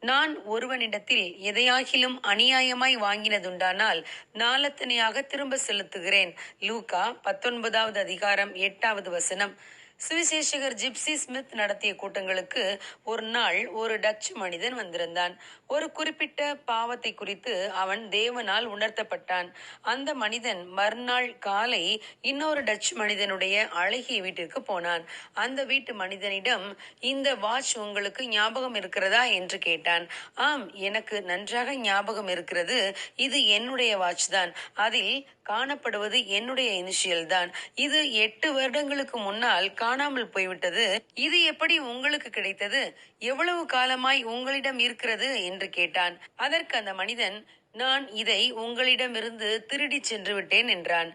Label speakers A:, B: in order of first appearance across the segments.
A: நான் ஒருவனிடத்தில் எதையாகிலும் அநியாயமாய் வாங்கினதுண்டானால் நாலத்தனையாக திரும்ப செலுத்துகிறேன். லூகா பத்தொன்பதாவது அதிகாரம் எட்டாவது வசனம். சுவிசேஷகர் ஜிப்சி ஸ்மித் நடத்திய கூட்டங்களுக்கு ஒரு நாள் ஒரு டச்சு மனிதன் வந்திருந்தான். ஒரு குறிப்பிட்ட பாவத்தை குறித்து அவன் தேவனால் உணர்த்தப்பட்டான். அந்த மனிதன் மறுநாள் காலை இன்னொரு டச் மனிதனுடைய அழகிய வீட்டிற்கு போனான். அந்த வீட்டு மனிதனிடம் இந்த வாட்ச் உங்களுக்கு ஞாபகம் இருக்கிறதா? என்று கேட்டான். ஆம் எனக்கு நன்றாக ஞாபகம் இருக்கிறது. இது என்னுடைய வாட்ச் தான். அதில் காணப்படுவது என்னுடைய இனிஷியல் தான். இது எட்டு வருடங்களுக்கு முன்னால் காணாமல் போய்விட்டது. இது எப்படி உங்களுக்கு கிடைத்தது? எவ்வளவு காலமாய் உங்களிடம் இருக்கிறது? என்று கேட்டான். அதற்கு அந்த மனிதன் நான் இதை உங்களிடமிருந்து திருடிச் சென்று விட்டேன் என்றான்.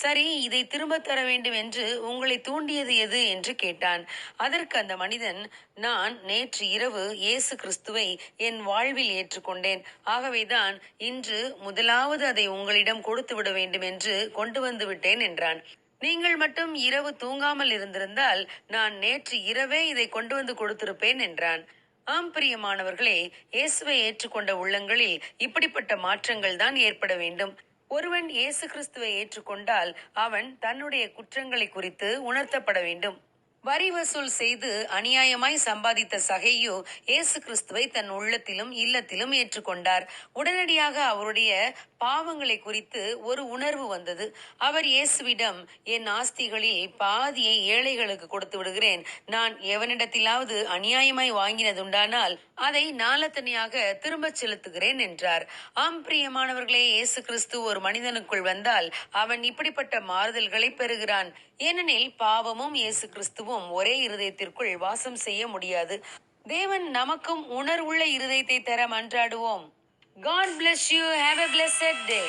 A: சரி இதை திரும்ப தர வேண்டும் என்று உங்களை தூண்டியது எது? என்று கேட்டான். அதற்கு அந்த மனிதன் நான் நேற்று இரவு இயேசு கிறிஸ்துவை என் வாழ்வில் ஏற்றுக்கொண்டேன். ஆகவேதான் இன்று முதலாவது அதை உங்களிடம் கொடுத்து விட வேண்டும் என்று கொண்டு வந்து விட்டேன் என்றான். நீங்கள் மட்டும் இரவு தூங்காமல் இருந்திருந்தால் நான் நேற்று இரவே இதை கொண்டு வந்து கொடுத்திருப்பேன் என்றான். ஆம் பிரியமானவர்களே இயேசுவை ஏற்றுக்கொண்ட உள்ளங்களில் இப்படிப்பட்ட மாற்றங்கள் தான் ஏற்பட வேண்டும். ஒருவன் இயேசு கிறிஸ்துவை ஏற்றுக்கொண்டால் அவன் தன்னுடைய குற்றங்களை குறித்து உணர்த்தப்பட வேண்டும். வரி வசூல் செய்து அநியாயமாய் சம்பாதித்த சகையு இயேசு கிறிஸ்துவை தன் உள்ளத்திலும் இல்லத்திலும் ஏற்றுக்கொண்டார். உடனடியாக அவருடைய பாவங்களை குறித்து ஒரு உணர்வு வந்தது. அவர் இயேசுவிடம் என் ஆஸ்திகளில் பாதியை ஏழைகளுக்கு கொடுத்து விடுகிறேன். நான் எவனிடத்திலாவது அநியாயமாய் வாங்கினதுண்டானால் அதை நாளத்தனியாக திரும்பச் செலுத்துகிறேன் என்றார். ஆம் பிரியமானவர்களே இயேசு கிறிஸ்து ஒரு மனிதனுக்குள் வந்தால் அவன் இப்படிப்பட்ட மாறுதல்களை பெறுகிறான். ஏனெனில் பாவமும் இயேசு கிறிஸ்துவும் ஒரே இருதயத்திற்குள் வாசம் செய்ய முடியாது. தேவன் நமக்கும் உணர்வுள்ள இருதயத்தை தர மன்றாடுவோம். God bless you have a blessed day